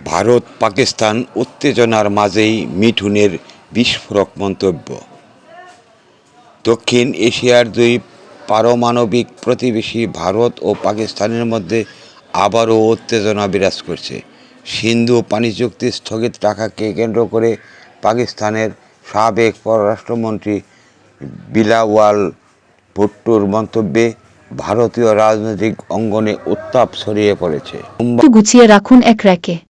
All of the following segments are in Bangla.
ভারত পাকিস্তান উত্তেজনার মাঝেই মিঠুনের বিস্ফোরক মন্তব্য। দক্ষিণ এশিয়ার দুই পারমাণবিক প্রতিবেশী ভারত ও পাকিস্তানের মধ্যে আবারও উত্তেজনা বিরাজ করছে। সিন্ধু পানি চুক্তি স্থগিত রাখাকে কেন্দ্র করে পাকিস্তানের সাবেক পররাষ্ট্রমন্ত্রী বিলাওয়াল ভুট্টোর মন্তব্যে ভারতীয় রাজনৈতিক অঙ্গনে উত্তাপ ছড়িয়ে পড়েছে। গুছিয়ে রাখুন এক র্যাকে।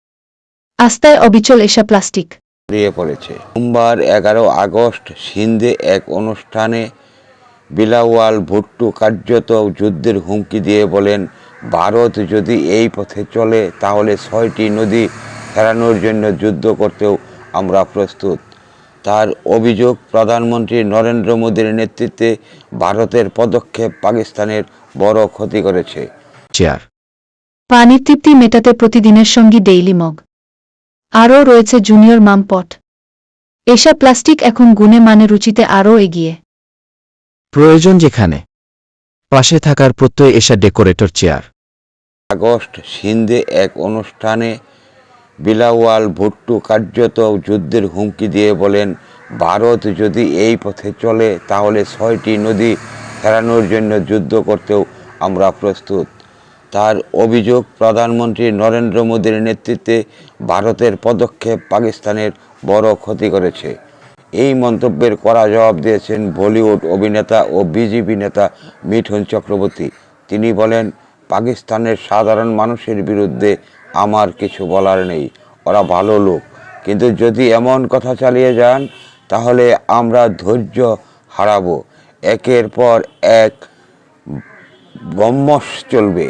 আস্তায় অবিচল এসা প্লাস্টিক। ছড়িয়ে পড়েছে। সোমবার এগারো আগস্ট সিন্ধে এক অনুষ্ঠানে বিলাওয়াল ভুট্টো কার্যত যুদ্ধের হুমকি দিয়ে বলেন ভারত যদি এই পথে চলে তাহলে ছয়টি নদী ফেরানোর জন্য যুদ্ধ করতেও আমরা প্রস্তুত। তার অভিযোগ প্রধানমন্ত্রী নরেন্দ্র মোদীর নেতৃত্বে ভারতের পদক্ষেপ পাকিস্তানের বড় ক্ষতি করেছে। চেয়ার। পানির তৃপ্তি মেটাতে প্রতিদিনের সঙ্গী ডেইলি মগ। আরও রয়েছে জুনিয়র মামপট। এসা প্লাস্টিক এখন গুণে মানে রুচিতে আরও এগিয়ে। প্রয়োজন যেখানে। পাশে থাকার প্রত্যয় এসা ডেকোরেটর চেয়ার। আগস্ট সিন্ধে এক অনুষ্ঠানে বিলাওয়াল ভুট্টু কার্যত যুদ্ধের হুমকি দিয়ে বলেন ভারত যদি এই পথে চলে তাহলে ছয়টি নদী ফেরানোর জন্য যুদ্ধ করতেও আমরা প্রস্তুত। তার অভিযোগ, প্রধানমন্ত্রী নরেন্দ্র মোদীর নেতৃত্বে ভারতের পদক্ষেপ পাকিস্তানের বড় ক্ষতি করেছে। এই মন্তব্যের কড়া জবাব দিয়েছেন বলিউড অভিনেতা ও বিজেপি নেতা মিঠুন চক্রবর্তী। তিনি বলেন, পাকিস্তানের সাধারণ মানুষের বিরুদ্ধে আমার কিছু বলার নেই। ওরা ভালো লোক। কিন্তু যদি এমন কথা চালিয়ে যান, তাহলে আমরা ধৈর্য হারাবো। একের পর এক ব্রহ্মস চলবে।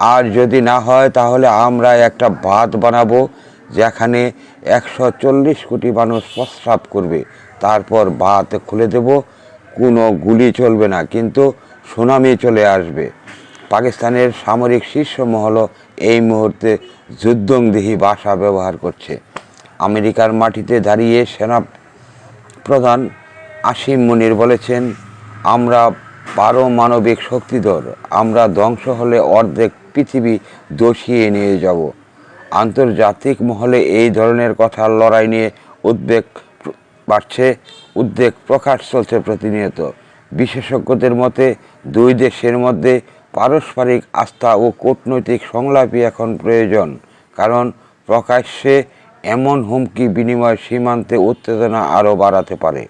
আর যদি না হয়, তাহলে আমরা একটা ভাত বানাবো যেখানে একশো চল্লিশ কোটি মানুষ প্রস্রাব করবে। তারপর ভাত খুলে দেব, কোনো গুলি চলবে না, কিন্তু সুনামি চলে আসবে। পাকিস্তানের সামরিক শীর্ষ মহল এই মুহূর্তে যুদ্ধংদেহী ভাষা ব্যবহার করছে। আমেরিকার মাটিতে দাঁড়িয়ে সেনা প্রধান আসিম মুনির বলেছেন, আমরা পারমাণবিক শক্তিধর। আমরা ধ্বংস হলে অর্ধেক পৃথিবী দোষিয়ে নিয়ে যাব। আন্তর্জাতিক মহলে এই ধরনের কথা লড়াই নিয়ে উদ্বেগ বাড়ছে, উদ্বেগ প্রকাশ চলছে প্রতিনিয়ত। বিশেষজ্ঞদের মতে, দুই দেশের মধ্যে পারস্পরিক আস্থা ও কূটনৈতিক সংলাপই এখন প্রয়োজন, কারণ প্রকাশ্যে এমন হুমকি বিনিময় সীমান্তে উত্তেজনা আরও বাড়াতে পারে।